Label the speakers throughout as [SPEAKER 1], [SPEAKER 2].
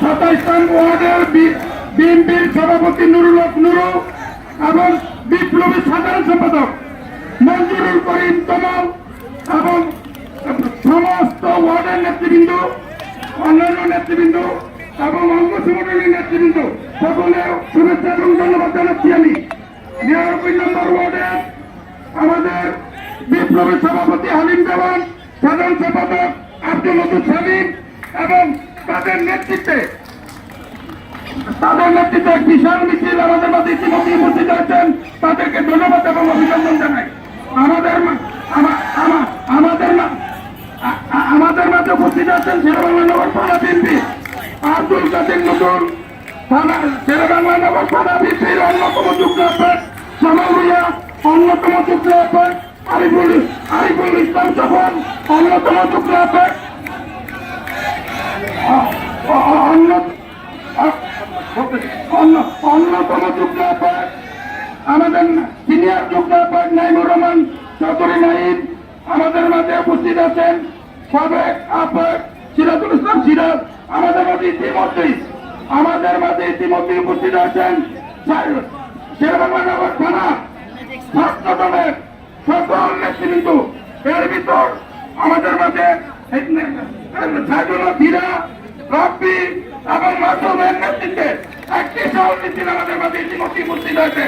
[SPEAKER 1] সাতাইশ নং ওয়ার্ডের বিএনপির সভাপতি নুরুল হক নুরু এবং বিপ্লবী সাধারণ সম্পাদক মঞ্জুরুল করিম তমাল এবং সমস্ত ওয়ার্ডের নেতৃবৃন্দ, অন্যান্য নেতৃবৃন্দ এবং অঙ্গ সংগঠনের নেতৃবৃন্দ সকলে শুভেচ্ছা এবং ধন্যবাদ জানাচ্ছি আমি। নিরানব্বই নম্বর ওয়ার্ডের আমাদের বিপ্লবী সভাপতি হালিম দেওয়ান, সাধারণ সম্পাদক আব্দুল মধু সালিম এবং তাদের নেতৃত্বে তাদের নেতৃত্বে বিশাল মিছিল আমাদের মাঝে ইতিমধ্যে উপস্থিত হয়েছেন। তাদেরকে ধন্যবাদ এবং অভিনন্দন জানাই। আমাদের আমাদের আমাদের মাঝে উপস্থিত আছেন শেরবাংলা নগর থানা বিএনপি। আব্দুল কাদের নতুন থানা শেরবাংলা নগর থানা বিএনপির অন্যতম যুক্ত জামাল ভুইয়া, অন্যতম যুক্ত আহ্বায়ক আরিফুল আরিফুল ইসলাম সফল অন্যতম যুক্ত আহ্বায়ক অন্যতম যুক্ত আহ্বায়ক আমাদের সিনিয়র যুক্ত আহ্বায়ক নাইমুর রহমান চৌধুরী নাইম আমাদের মাঝে উপস্থিত আছেন সাবেক আহ্বায়ক সিরাজুল ইসলাম সিরাজ আমাদের মাঝে ইতিমধ্যেই আমাদের মাঝে ইতিমধ্যে উপস্থিত আছেন শেরবাংলা থানা ছাত্র দলের সকল নেতৃবৃন্দ এর ভিতর আমাদের মাঝে সাইদুল্লাহ ধীরা রব্বি এবং মাসুমের নেতৃত্বে একটি সহ মিছিল আমাদের মাঝে ইতিমধ্যে উপস্থিত হয়েছে।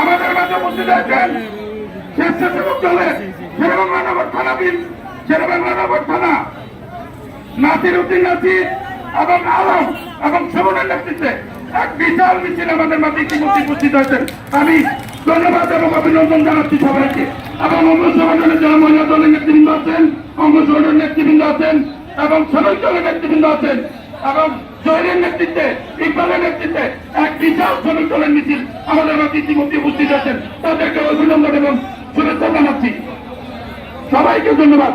[SPEAKER 1] আমাদের মাঝে উপস্থিত হয়েছেন স্বেচ্ছাসেবক দলের শেরবাংলা নগর থানা বিল শেরবাংলা নগর থানা নাসির উদ্দিন নাসির এবং আলম এবং সেবনের নেতৃত্বে এক বিশাল মিছিল আমাদের মাঝে ইতিমধ্যে উপস্থিত হয়েছেন আমি ধন্যবাদ এবং অভিনন্দন জানাচ্ছি সবাইকে। এবং অঙ্গ সংগঠনের যারা মহিলা দলের নেতৃবৃন্দ আছেন অঙ্গ সংগঠনের নেতৃবৃন্দ আছেন এবং শ্রমিক দলের নেতৃবৃন্দ আছেন এবং জয়ের নেতৃত্বে, ইকবালের নেতৃত্বে এক বিশাল শ্রমিক দলের মিছিল আমাদের মাঝে ইতিমধ্যে উপস্থিত আছেন। তাদেরকে অভিনন্দন এবং শুভেচ্ছা জানাচ্ছি। সবাইকে ধন্যবাদ।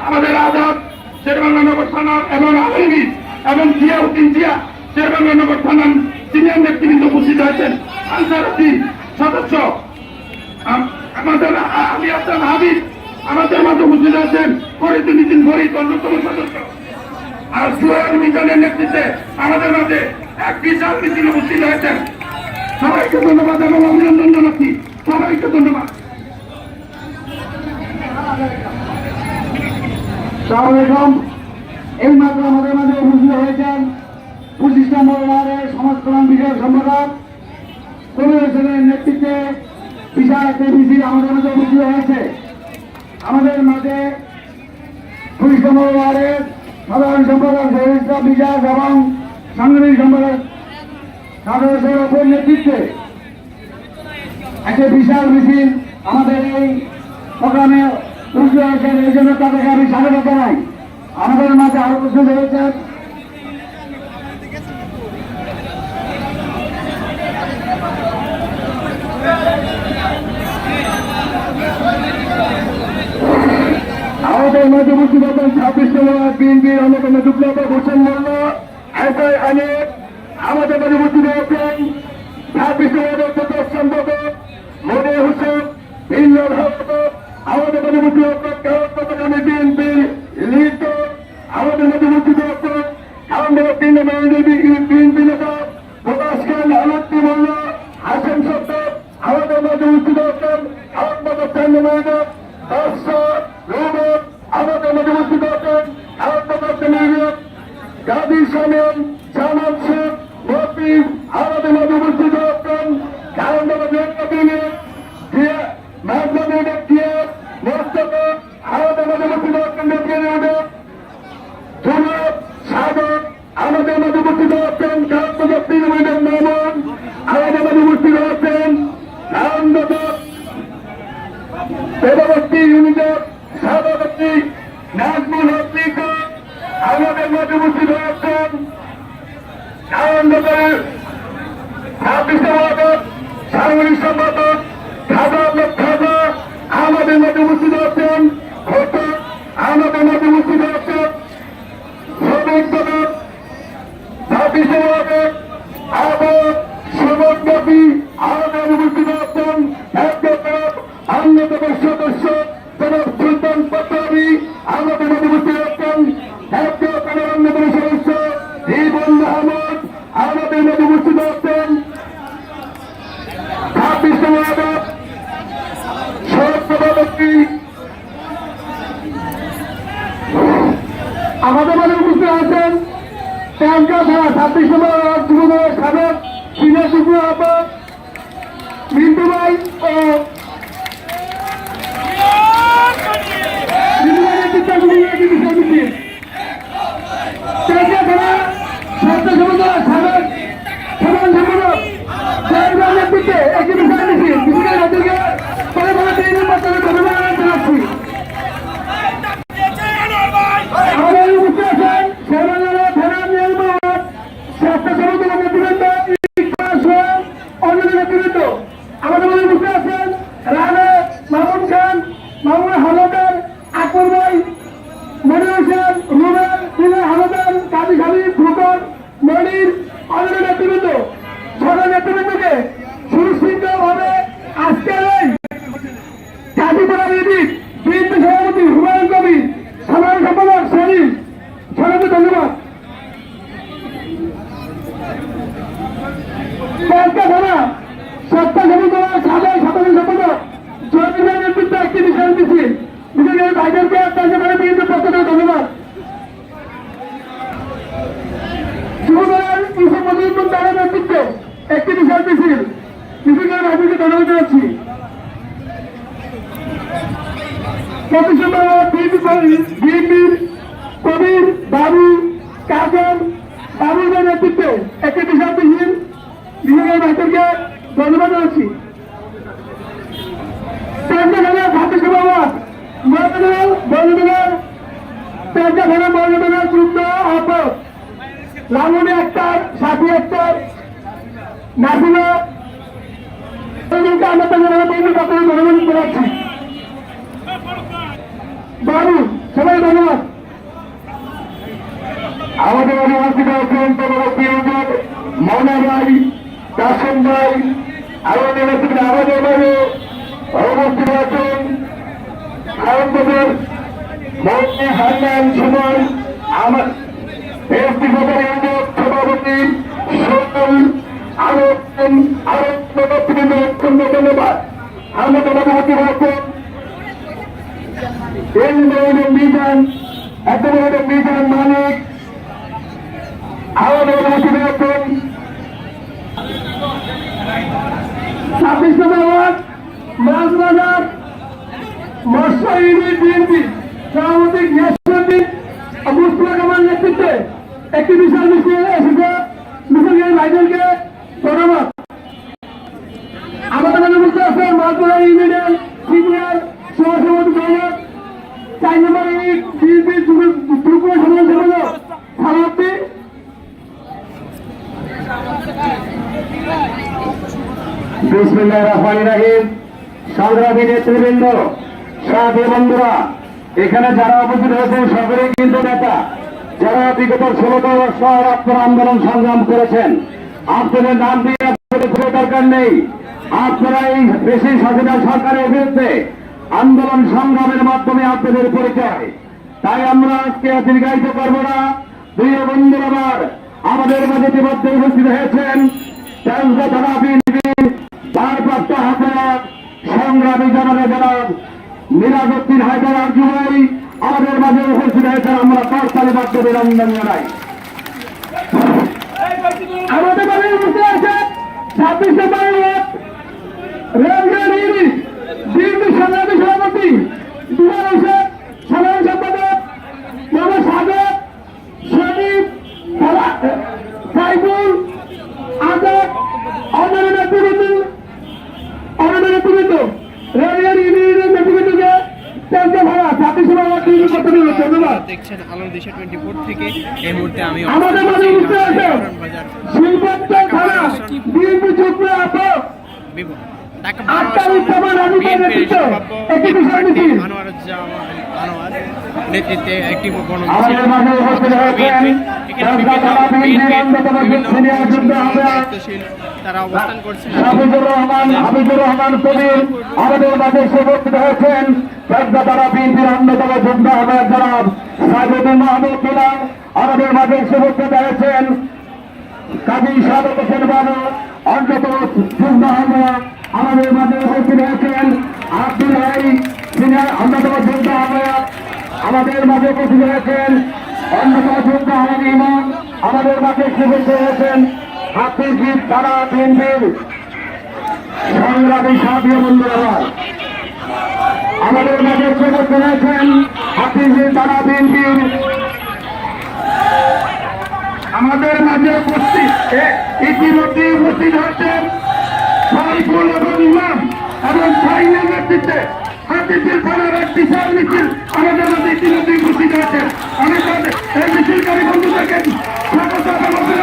[SPEAKER 1] আমাদের আজাদ শেরবাংলা নগর থানা এবং আলমগীর এবং জিয়াউদ্দিন জিয়া শেরবাংলা নগর থানার সিনিয়র নেতৃবৃন্দ উপস্থিত হয়েছেন আনসার সদস্য, আম- আমাদের আলী হাসান হাবিব আমাদের মতো উপস্থিত আছেন ফরিদ নীতিন ফরিদ, অন্যতম সদস্য। আর সুয়েল মিজানের নেতৃত্বে আমাদের মাঝে এক বিশাল মিছিল উপস্থিত হয়েছেন সবাইকে ধন্যবাদ এবং অভিনন্দন জানাচ্ছি। সবাইকে ধন্যবাদ।
[SPEAKER 2] এই মাত্র আমাদের মাঝে উপস্থিত হয়েছেন পঁচিশ নম্বর ওয়ার্ডের সমাজ কল্যাণ বিষয়ক সম্পাদক, কবি নেতৃত্বে বিশাল একটা মিছিল আমাদের মাঝে উপস্থিত হয়েছে। আমাদের মাঝে নম্বর ওয়ার্ডের সাধারণ সম্পাদক শহীদ ইসলাম এবং সাংগঠনিক সম্পাদক সাধারণ উপর নেতৃত্বে একটা বিশাল মিছিল আমাদের এই প্রোগ্রামে উঠে আসেন এই জন্য তাদেরকে আমি স্বাগত জানাই। আমাদের মাঝে আরও উপস্থিত হয়েছেন আমাদের মাঝে ছাব্বিশ নম্বর বিএনপির অন্যতম যুগ্ম হোসেন মোল্লা হাইফাই আনিক আমাদের মাঝে উপস্থিত হচ্ছেন ছাব্বিশ নম্বরের প্রদেশ সম্পাদক মনে হোসেন ইন্দ্র আমাদের মাঝে উপস্থিত হচ্ছেন কেরোত্তমকামী বিএনপির লিড আমাদের মাঝে উপস্থিত হচ্ছেন আমাদের তিন বিএনপি নেতা প্রকাশ খান আলোকটি মোল্লা, হাসেন সত্তর। আমাদের মাঝে উপস্থিত আহমদ হোসেন মহিদুর নাজমুল হক আমাদের মধ্যে উপস্থিত হয়েছেন আনন্দপুরের ছাব্বিশ সম্পাদক সাংগঠনিক সম্পাদক খাজা লোক খাজা আমাদের মধ্যে উপস্থিত আছেন ঘটক আমাদের মধ্যে উপস্থিত আছেন শ্রমিক দলের ছাব্বিশ সম্পাদক আবার সুমন নবী আমাদের উপস্থিত আছেন একজন অন্যতম সদস্য জনাব সুলতান পাটোয়ারি আমাদের মধ্যে উপস্থিত আছেন একজন অন্যতম সদস্য জীবন হুসেন মাহমুদ আমাদের মধ্যে উপস্থিত হচ্ছেন ছাব্বিশ নম্বর সভাপতি আমাদের মাঝে উপস্থিত আছেন ট্যাঙ্কা ছাড়া ছাব্বিশ নম্বর যুবদলের সাবেক সিনিয়র যুগ্ম আহ্বায়ক মিন্টু ভাই ও মিন্টু ভাইয়ের নেতৃত্বে আমি একটি বিষয় দিচ্ছি ট্যাঙ্কা থানা ছাত্র যুবদল সাবেক সাধারণ সম্পাদক জয়ের ভাইয়ের নেতৃত্বে একটি বিষয় দিচ্ছি বিশেষ অতিকে পরে পরে তিন বছরে ধন্যবাদ জানাচ্ছি আমাদের উপস্থিত আছেন সেবাজারা থানা নিয়ামত স্বাস্থ্য সমিতির নেতৃবৃন্দ সহ অন্যান্য নেতৃবৃন্দ আমাদের মধ্যে উপস্থিত আছেন রানা মামুন খান মামুন হামদার আকবর ভাই মনির হোসেন রুবেল দিনা হামদার কাজী খালি ফুকন মনির অন্যান্য নেতৃবৃন্দ সকল নেতৃবৃন্দকে সুশৃঙ্খলভাবে আজকের এই কাজীপাড়া ইউনিট বিএনপি সভাপতি হুমায়ুন কবির সাধারণ সম্পাদক শরীফ সবাইকে ধন্যবাদ কয়েকটা থানা সত্তা সমিতি সাধারণ সম্পাদক জয়বিনের নেতৃত্বে একটি বিষয় দিচ্ছি বিশেষ ভাইদেরকে তাকে করে বিএনপির পক্ষ থেকে ধন্যবাদ। একটি বিষয় দিচ্ছি বিশেষ ভাইদেরকে ধন্যবাদ জানাচ্ছি। বিএনপির কবির বাবু কাজল বাবুদের নেতৃত্বে একটি বিশাল মিছিল। বিভাগের ভাইদেরকে ধন্যবাদ জানাচ্ছি। লালমনি আক্তার, সাথী আক্তার, নাসিমা আমরা তাদের ধন্যবাদ জানাচ্ছি বাবু, সবাই ধন্যবাদ। আমাদের অনুবাসিত পরবর্তী অঞ্চল মৌনা ভাই কাসম ভাই, আরও নির্বাচিত আমাদের অবস্থিত আছেন আনন্দপুর মৌনী হান্নান সুমন, আমার এত বড় মিজান মালিক আমাদের অনুমতি রাখেন ছাব্বিশ নম্বর মাছবাজার মৎস্য ইউনিট বিএনপি সভাপতি গিয়াসুদ্দিন মুস্তফা কামাল নেতৃত্বে একটি বিশাল মিছিল এসেছে। মিছিলের ভাইদেরকে ধন্যবাদ। আমাদের মধ্যে বুঝতে আছে মাছবাজার ইউনিয়নের সিনিয়র সহসভাপতি জয়নাথ চার নম্বর বিএনপি যুগ্ম সাধারণ সম্পাদক সালাউদ্দিন। বিসমিল্লাহ রহমান রাহিম। সংগ্রামী নেতৃবৃন্দ সাথী বন্ধুরা, এখানে যারা উপস্থিত হয়েছেন সকলেই কিন্তু নেতা, যারা বিগত ষোলোটা বর্ষ আপনারা আন্দোলন সংগ্রাম করেছেন, আপনাদের নাম দিয়ে আপনাদের কোনো দরকার নেই। আপনারা এই বেশি সচেতন সরকারের বিরুদ্ধে আন্দোলন সংগ্রামের মাধ্যমে আপনাদের পরিচয়। তাই আমরা আজকে দীর্ঘায়িত করব না। দুই বন্ধুর, আবার আমাদের মাঝে ইতিমধ্যে উপস্থিত হয়েছেন চান্দা থানা বিএনপির ভারপ্রাপ্ত হাজার সংগ্রামী জানালে জনাব মিরাজুদ্দিন হায়দার আর জুবাই আমাদের মাঝে উপস্থিত হয়েছেন আমরা তার তালে মাধ্যমে অভিনন্দন জানাই। আমাদের ছাব্বিশ সভাপতি সাধারণ সম্পাদক আজাদ, অন্যান্য নেতৃবৃন্দ অন্যান্য নেতৃবৃন্দ রেলগেট ইউনিয়নের নেতৃবৃন্দকে ট্যাঙ্কে ভাড়া ছাব্বিশ নম্বর টিভি করতে দিল। ধন্যবাদ।
[SPEAKER 3] দেখছেন আলোর দেশে টোয়েন্টি ফোর থেকে এই মুহূর্তে আমি
[SPEAKER 2] আমাদের মাঝে উপস্থিত আছে
[SPEAKER 3] বাজার।
[SPEAKER 2] থানা বিএনপি যুগ্ম আহ্বায়ক নেতৃত্বে একটি বিষয়
[SPEAKER 3] তারা অবস্থান করছেন।
[SPEAKER 2] হাফিজুর রহমান হাফিজুর রহমান কবির আমাদের মাঝে উপস্থিত হয়েছেন। রাজদাতারা বিএনপির অন্যতম যুগ্ম আহ্বায়ক জনাব সাইদুদ্দিন মাহমুদ বিলাল আমাদের মাঝে উপস্থিত হয়েছেন। কাজী সাদত হোসেন বাবু অন্যতম যুগ্ম আহ্বায়ক আমাদের মাঝে উপস্থিত হয়েছেন। আব্দুল হাই সিনিয়র অন্যতম যুগ্ম আহ্বায়ক আমাদের মাঝে উপস্থিত হয়েছেন। অন্যতম যুগ্ম আহ্বায়ক ইমাম আমাদের মাঝে উপস্থিত হয়েছেন। হাফিজিৎ তারা বিএনপির সংগ্রামী সাথী বন্ধুরা, আমাদের মাঝে উপস্থিত হয়েছেন হাফিজিৎ তারা বিএনপির
[SPEAKER 1] আমাদের মাঝে উপস্থিত ইতিমধ্যে উপস্থিত হয়েছেন সাইফুল এবং ইমাম এবং সাইনের নেতৃত্বে হাতিপুর থানার এক বিশাল মিছিল। আমাদের মাঝে ইতিমধ্যে উপস্থিত হয়েছেন আমি এই মিছিলকারী বন্ধুদেরকে স্বাগত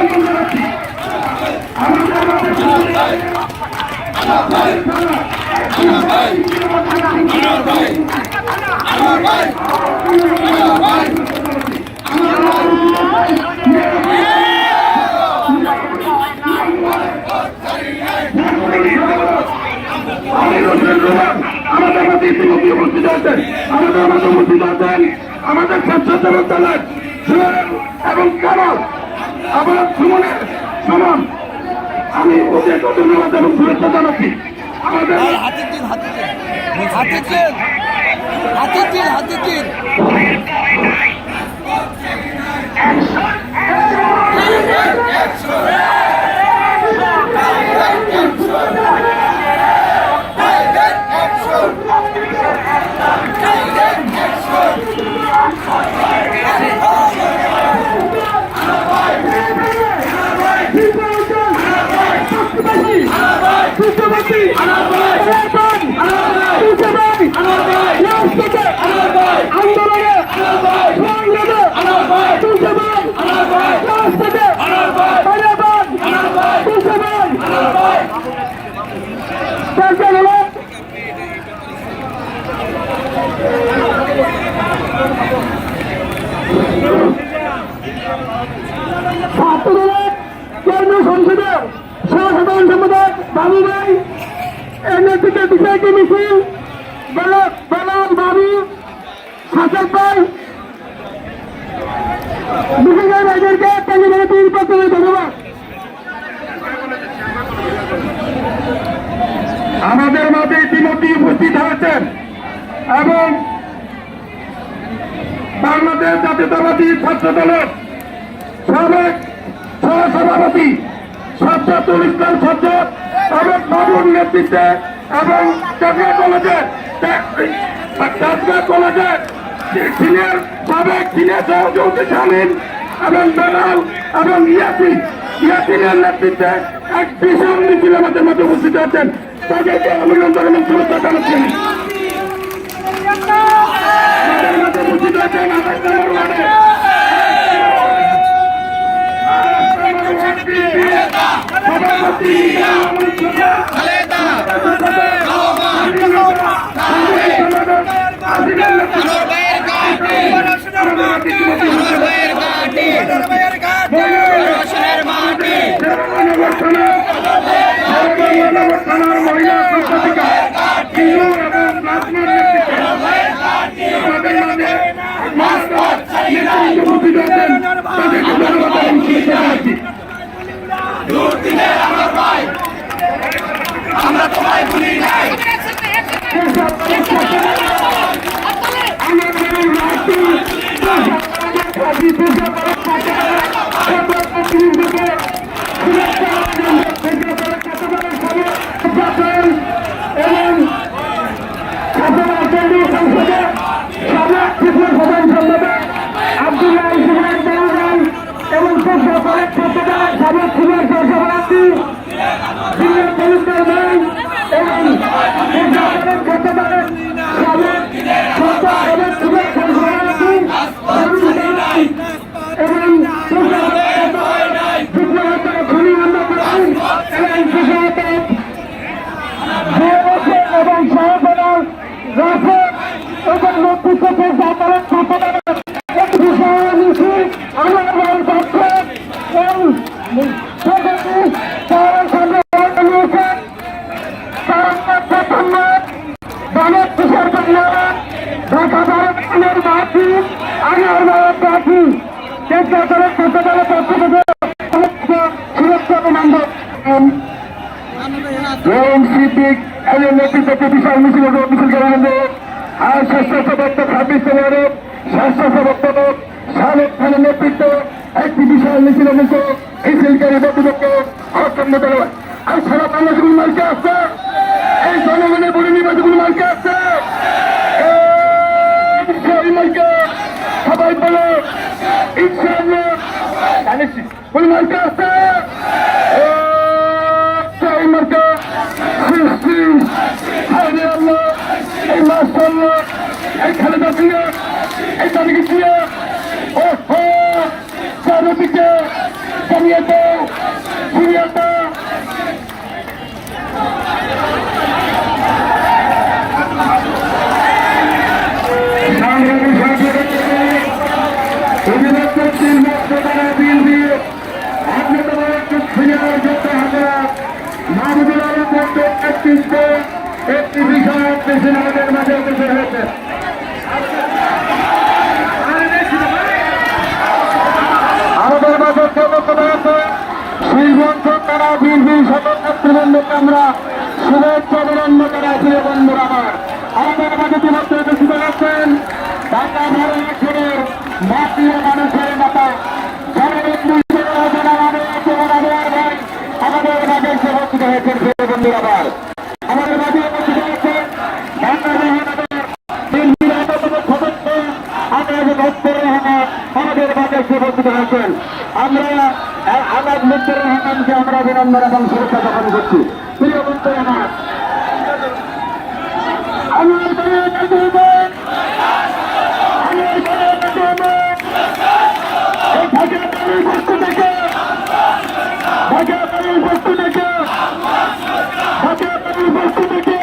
[SPEAKER 1] এবং জানাচ্ছি আমাদের মাঝে উপস্থিত হয়েছেন সাইফুল থানা, আমির হোসেন রুমান আমাদের আমাদের উপস্থিত আছেন আমাদের সুরেন এবং কামাল আবার সুমনের সুমন। আমি ওদেরকে ধন্যবাদ এবং শুভেচ্ছা জানাচ্ছি। আমাদের
[SPEAKER 3] হাতের দিন হাতের দিন হাতের দিন হাতের দিন হাতের দিন
[SPEAKER 2] ছাত্রদলের কেন্দ্রীয় সংসদের সহসাধারণ সম্পাদক বাবু ভাই এর নেতৃত্বে বিষয়টি মিছিল বেলাল বেলাল বাবু হাসান ভাই বিশেষ ভাইদেরকে কেন্দ্রীয় তিন পক্ষে ধন্যবাদ
[SPEAKER 1] আমাদের মাঝে ইতিমধ্যে উপস্থিত হয়েছেন এবং বাংলাদেশ জাতীয়তাবাদী ছাত্র দলের সাবেক সহসভাপতি সজ্জাতুল ইসলাম সজ্জাদ এবং বাবুর নেতৃত্বে এবং চাকরা কলেজের চাকরা কলেজের সিনিয়র, সাবেক সিনিয়র সহযোগী শালীন এবং বেলাল এবং ইয়াসিন, ইয়াসিনের নেতৃত্বে এক বিশাল মিছিল আমাদের মধ্যে উপস্থিত আছেন তাদেরকে অভিনন্দন এবং শুভেচ্ছা জানাচ্ছেন আমাদের মধ্যে উপস্থিত আছেন আঠাশ নম্বর ওয়ার্ডে সভাপতি থানার মহিলা সম্পাদিকা কিশোর এবং প্লাজমার নেতৃত্বে আমাদের মাঝে নেতৃত্ব উপস্থিত আছেন তাদেরকে ধন্যবাদ এবং শুভেচ্ছা জানাচ্ছি
[SPEAKER 2] এবং ছাত্ররা কেন্দ্রীয় সংসদে সাবেক কৃষ্ণ প্রধান সম্পাদক আব্দুল্লাহ ইসমাইল দেওয়ান এবং কলেজ ছাত্রদলের সাবেক সিনিয়র সহসভাপতি সিনিয়র পুলিশের ম্যান এবং কলেজ ছাত্রদলের সাবেক ছাত্র এবং সিনিয়র সহসভাপতি এবং বিপ্লবোত্তর খনি আন্দোলন এবং কৃষকদের এবং সহজনার রাফে এবং নেতৃত্ব পরিচালক ছাত্রদলের বিষয় মিছিল আমার পক্ষে এবং সেখানে তারা সামনে নিয়েছেন তার মধ্যে ধন্যবাদ দানব কিশোর কন্যা ঢাকা ভারতের মাটি আনার ভারত মাটি চেষ্টা করে ছাত্রদলের পক্ষ থেকে এবং সিপিক এদের নেতৃত্বে বিশাল মিছিল ও মিছিল করা হলো আর স্বাস্থ্য সদস্য ছাব্বিশ নম্বরে স্বাস্থ্য সদস্য শাহরুখ খানের নেতৃত্বে মিছিল মিছিল মিছিলকারী বন্ধুদেরকে অসম্ম ধন্যবাদ আর সারা বাংলাদেশ কোন মার্কে আসছে এই জনগণের বলে নির্বাচন কোন মার্কে আসছে এই সবাই বলো ইনশাআল্লাহ কোন মার্কে আসছে এই আল্লাহ এই এই খালেদা জিয়া এই তারিখে জিয়া হাজার মাহমুদুল আলম মন্ডল নেতৃত্বে একটি বিষয় দেশের আমাদের মাঝে হয়েছে আমাদের মাঝে প্রদর্শন হয়েছে শ্রীগঞ্জ তারা বিএনপির সকল নেতৃবৃন্দকে আমরা শুভেচ্ছা করা করাইছি বন্ধুরা আমার। আমাদের মাঝে বিভক্ত উপস্থিত হচ্ছেন ঢাকা ভারত মানুষের নেতা জনবন্ধু আমাদের মাঝে এসে উপস্থিত হয়েছেন প্রিয় বন্ধুরা আমার আমাদের মাঝে উপস্থিত হয়েছেন ঢাকা মহানগর বিএনপির অন্যতম সদস্য আমাদের ভক্তর রহমান আমাদের মাঝে এসে উপস্থিত হয়েছেন আমরা আগাম মুক্তর রহমানকে আমরা অভিনন্দন এবং শুভেচ্ছা জ্ঞাপন করছি প্রিয় বন্ধু আমার আমার প্রিয় বন্ধুগণ, আমার প্রিয় বন্ধুগণ, এই ঢাকা বাড়ির পক্ষ থেকে ঢাকা বাড়ির পক্ষ থেকে ঢাকা বাড়ির পক্ষ থেকে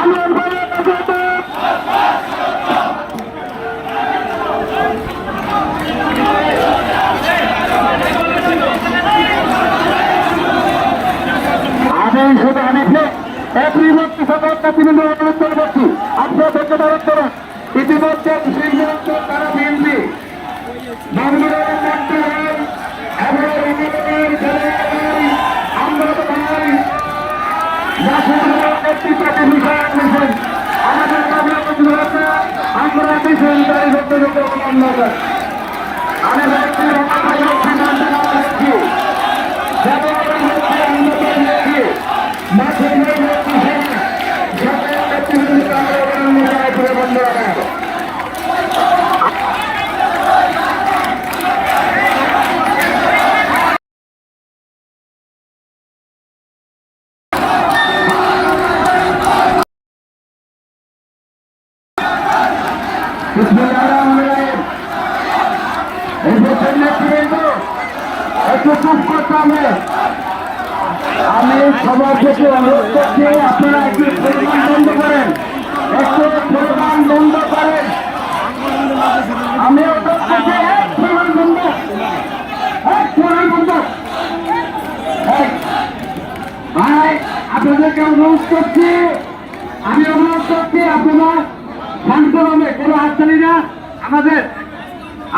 [SPEAKER 2] আমার প্রিয় বন্ধুগণ, আমি শুধু আমি একই ব্যক্তি সকল নেতৃবৃন্দ অনুরোধ করে বলছি আপনার থেকে ধারণ করুন ইতিমধ্যে শ্রীমন্ত তারা বিএনপি আমরা তো ভাই জাসুল্লাহ নেতৃত্বে বিষয় আনছেন আমাদের মামলা মন্ত্রী হচ্ছে আমরা বিষয় তাই বক্তব্য অবলম্বন করি আমি ব্যক্তি রক্ষা সিদ্ধান্ত নেওয়া হয়েছি একটু চুপ করতে হবে আমি সবার থেকে অনুরোধ করছি আপনারা একটু পরিমাণ বন্ধ করেন একটু পরিমাণ বন্ধ করেন আমি অনুরোধ করছি এক পরিমাণ বন্ধ এক পরিমাণ বন্ধ এই, ভাই আপনাদেরকে অনুরোধ করছি, আমি অনুরোধ করছি আপনারা শান্তভাবে কোনো হাততালি না। আমাদের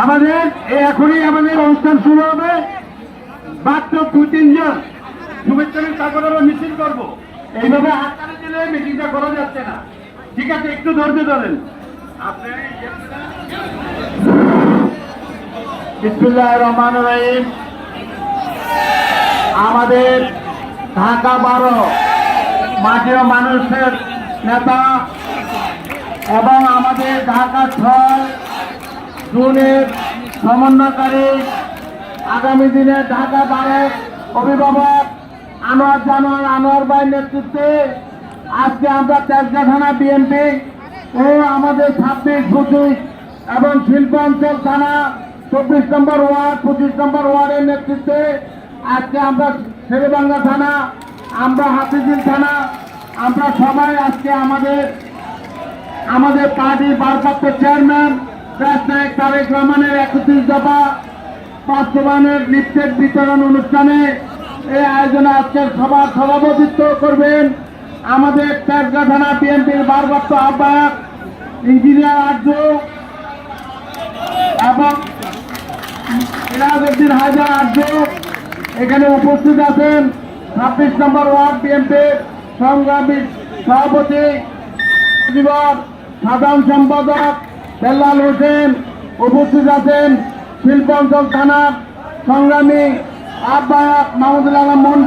[SPEAKER 2] আমাদের এখনই আমাদের অনুষ্ঠান শুরু হবে। মাত্র দু, তিনজন শুভেচ্ছার তারপরে মিছিল করব। এইভাবে হাততালি দিলে মিটিংটা করা যাচ্ছে না। ঠিক আছে, একটু ধৈর্য ধরেন। রহমান রহিম। আমাদের ঢাকা বারো। মাটির মানুষের নেতা এবং আমাদের ঢাকা ছয় জুনের সমন্বয়কারী আগামী দিনে ঢাকা বারে অভিভাবক আনোয়ার জানোয়ার আনোয়ার ভাইয়ের নেতৃত্বে আজকে আমরা তেজগা থানা বিএনপি ও আমাদের ছাব্বিশ, পঁচিশ এবং শিল্পাঞ্চল থানা চব্বিশ নম্বর ওয়ার্ড, পঁচিশ নম্বর ওয়ার্ডের নেতৃত্বে আজকে আমরা শেরেবাংলা থানা আমরা হাফিজুল থানা, আমরা সবাই আজকে আমাদের আমাদের পার্টির ভারপ্রাপ্ত চেয়ারম্যান রাজনায়ক তারেক রহমানের একত্রিশ দফা বাস্তবায়নের লিফটেড বিতরণ অনুষ্ঠানে এই আয়োজনে আজকের সভার সভাপতিত্ব করবেন আমাদের তেজগা থানা বিএনপির ভারপ্রাপ্ত আহ্বায়ক ইঞ্জিনিয়ার আর্য এবং ইলাজউদ্দিন হাজার আর্য এখানে উপস্থিত আছেন। ছাব্বিশ নম্বর ওয়ার্ড বিএনপির সংগ্রামী সভাপতি সাধারণ সম্পাদক বেল্লাল হোসেন, উপস্থিত আছেন শিল্পাঞ্চল থানার সংগ্রামী আহ্বায়ক মাহমুদুল আলম